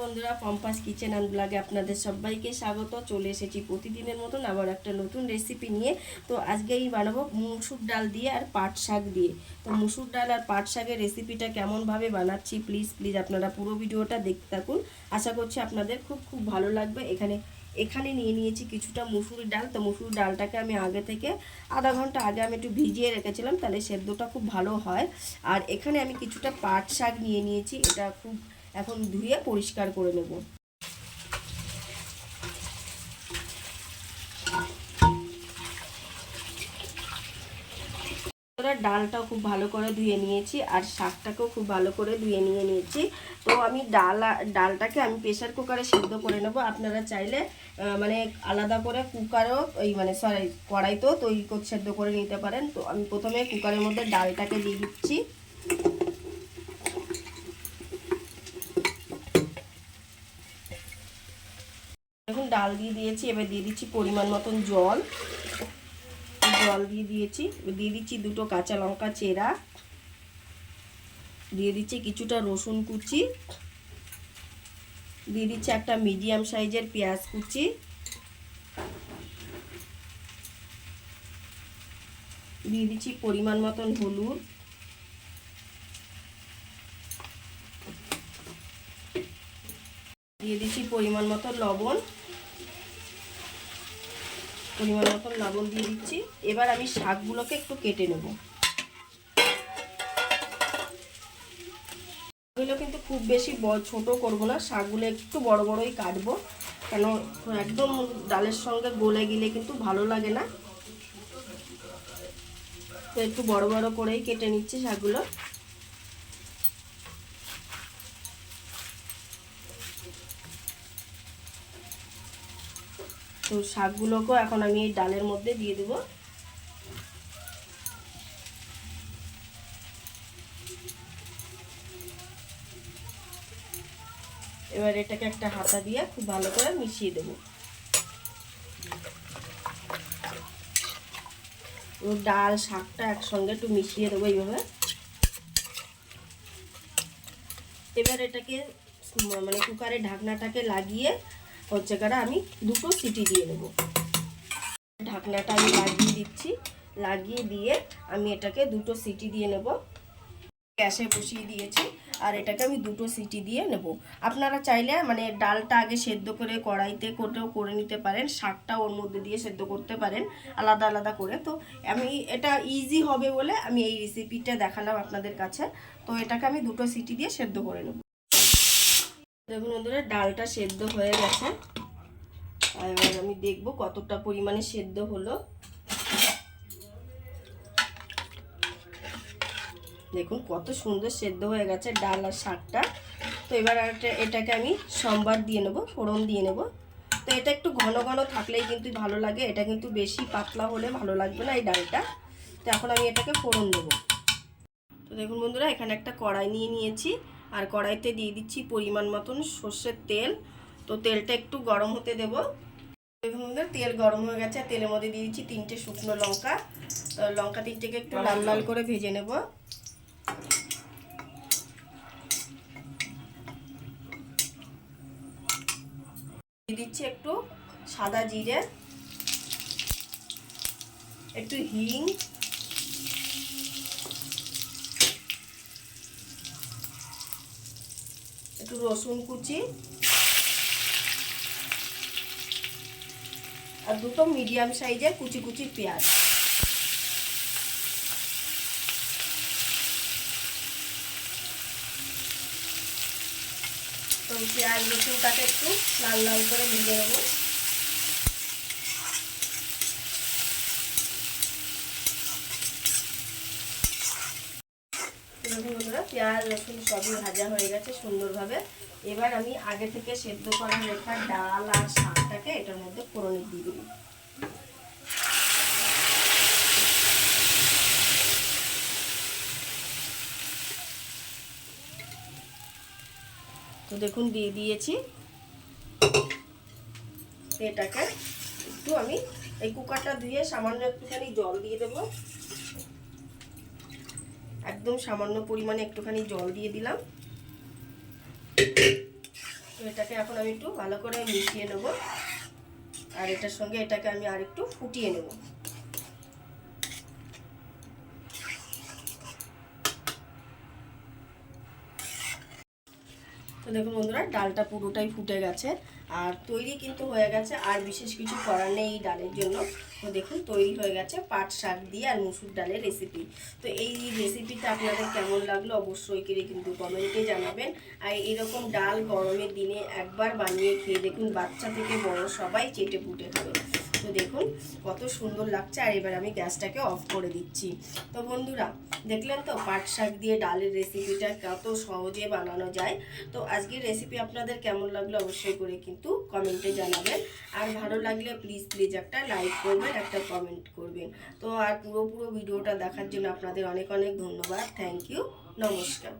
বন্ধুরা, পম্পাস kitchen and ব্লগে আপনাদের সবাইকে স্বাগত। চলে এসেছি প্রতিদিনের মতন আবার একটা নতুন রেসিপি নিয়ে। তো আজকে এই বানাবো মুসুর ডাল দিয়ে আর পাট শাক দিয়ে। তো মুসুর ডাল আর পাট শাকের রেসিপিটা কেমনভাবে বানাচ্ছি প্লিজ প্লিজ আপনারা পুরো ভিডিওটা দেখতে থাকুন। আশা করছি আপনাদের খুব খুব ভালো লাগবে। এখানে এখানে নিয়ে নিয়েছি কিছুটা মুসুর ডাল। তো মুসুর ডালটাকে আমি আগে থেকে আধা ঘণ্টা আগে আমি একটু ভিজিয়ে রেখেছিলাম, তাহলে সেদ্ধটা খুব ভালো হয়। আর এখানে আমি কিছুটা পাট শাক নিয়ে নিয়েছি, এটা খুব এখন ধুয়ে পরিষ্কার করে নেব। এবার ডালটাও খুব ভালো করে ধুয়ে নিয়েছি আর শাকটাকেও খুব ভালো করে ধুয়ে নিয়ে নিয়েছি। তো আমি ডাল, ডালটাকে আমি প্রেশার কুকারে সেদ্ধ করে নেব। আপনারা চাইলে মানে আলাদা করে কুকারও ওই মানে সরি কড়াইতেও তৈরি করে সেদ্ধ করে নিতে পারেন। তো আমি প্রথমে কুকারের মধ্যে ডালটাকে দিয়ে দিচ্ছি। দেখুন, ডাল দিয়ে দিয়েছি। এবার দিয়ে দিচ্ছি পরিমাণ মতন জল। জল দিয়ে দিয়েছি। দিয়ে দিচ্ছি দুটো কাঁচা লঙ্কা চেরা। দিয়ে দিচ্ছি কিছুটা রসুন কুচি। দিয়ে দিচ্ছি একটা মিডিয়াম সাইজের পেঁয়াজ কুচি। দিয়ে দিচ্ছি পরিমাণ মতন হলুদ। দিয়ে দিচ্ছি পরিমাণ মতো লবণ। পরিমাণ মতো লবণ দিয়ে দিচ্ছি। এবার আমি শাকগুলোকে একটু কেটে নেব। এগুলো কিন্তু খুব বেশি ছোট করব না। শাকগুলো একটু বড় বড়ই কাটবো। কেন একদম ডালের সঙ্গে গলে গেলে কিন্তু ভালো লাগে না। তো একটু বড় বড় করেই কেটে নিচ্ছি শাকগুলো। তো শাকগুলোকেও এখন আমি এই ডালের মধ্যে দিয়ে দেবো। এবার এটাকে একটা হাতা দিয়ে খুব ভালো করে মিশিয়ে দেবো। ডাল, শাকটা একসঙ্গে একটু মিশিয়ে দেবো এইভাবে। এবার এটাকে মানে কুকারে ঢাকনাটাকে লাগিয়ে হচ্ছে কারা আমি দুটো সিটি দিয়ে নেব ঢাকনাটা আমি লাগিয়ে দিচ্ছি। লাগিয়ে দিয়ে আমি এটাকে দুটো সিটি দিয়ে নেব। গ্যাসে বসিয়ে দিয়েছি। আর এটাকে আমি দুটো সিটি দিয়ে নেব। আপনারা চাইলে মানে ডালটা আগে সেদ্ধ করে কড়াইতে কোটেও করে নিতে পারেন। শাকটা ওর মধ্যে দিয়ে সেদ্ধ করতে পারেন। আলাদা আলাদা করে। তো আমি এটা ইজি হবে বলে আমি এই রেসিপিটা দেখালাম আপনাদের কাছে। তো এটাকে আমি দুটো সিটি দিয়ে সেদ্ধ করে নেব। দেখুন বন্ধুরা, ডালটা সেদ্ধ হয়ে গেছে। এবার আমি দেখব কতটা পরিমাণে সেদ্ধ হলো। দেখুন কত সুন্দর সেদ্ধ হয়ে গেছে ডাল আর শাকটা। তো এবার এটাকে আমি সম্বার দিয়ে নেব, ফোড়ন দিয়ে নেব। তো এটা একটু ঘন ঘন থাকলেই কিন্তু ভালো লাগে, এটা কিন্তু বেশি পাতলা হলে ভালো লাগবে না এই ডালটা। তো এখন আমি এটাকে ফোড়ন দেবো। তো দেখুন বন্ধুরা, এখানে একটা কড়াই নিয়ে নিয়েছি। আর কড়াইতে দিয়ে দিচ্ছি পরিমাণ মতন সর্ষের তেল। তো তেলটা একটু গরম হতে দেব। বন্ধুরা তেল গরম হয়ে গেছে। তেলের মধ্যে দিয়ে দিচ্ছি তিনটে শুকনো লঙ্কা। তো লঙ্কা তিনটেকে একটু লাল লাল করে ভেজে নেব। দিয়ে দিচ্ছি একটু সাদা জিরে একটু হিং একটু রসুন কুচি। আর দুটো মিডিয়াম সাইজের কুচি কুচি পেঁয়াজ। তো পেঁয়াজ রসুনটাকে একটু লাল লাল করে ভেজে নেব। দেখুন বন্ধুরা। পেঁয়াজ, রসুন সবই ভাজা হয়ে গেছে সুন্দরভাবে। এবার আমি আগে থেকে সেদ্ধ করা রেখা ডাল আর শাকটাকে এটার মধ্যে ফোড়নে দিয়ে দিই তো দেখুন, দিয়ে দিয়েছি। এটাকে একটু আমি এই কুকারটা ধুয়ে সামান্য একটুখানি জল দিয়ে দেবো। একদম সামান্য পরিমাণে একটুখানি জল দিয়ে দিলাম। তো এটাকে এখন আমি একটু ভালো করে মিশিয়ে নেব। আর এটার সঙ্গে এটাকে আমি আর একটু ফুটিয়ে নেব। তো দেখুন বন্ধুরা, ডালটা পুরোটাই ফুটে গেছে। আর তৈরি কিন্তু হয়ে গেছে, আর বিশেষ কিছু করার নেই এই ডালের জন্য। তো দেখুন, তৈরি হয়ে গেছে পাট শাক দিয়ে আর মুসুর ডালের রেসিপি তো এই রেসিপিটা আপনাদের কেমন লাগল অবশ্যই করে কিন্তু কমেন্টে জানাবেন। আর এরকম ডাল গরমের দিনে একবার বানিয়ে খেয়ে দেখুন, বাচ্চা থেকে বড় সবাই চেটে পুটে খাবে দেখুন, কত সুন্দর লাগছে। আর এবার আমি গ্যাসটাকে অফ করে দিচ্ছি। তো বন্ধুরা, দেখলেন তো? পাট শাক দিয়ে ডালের রেসিপিটা কত সহজে বানানো যায়। তো আজকের রেসিপি আপনাদের কেমন লাগল অবশ্যই করে কিন্তু কমেন্টে জানাবেন। আর ভালো লাগলে প্লিজ প্লিজ একটা লাইক করবেন, একটা কমেন্ট করবেন। তো আর পুরো পুরো ভিডিওটা দেখার জন্য আপনাদের অনেক অনেক ধন্যবাদ। থ্যাংক ইউ নমস্কার।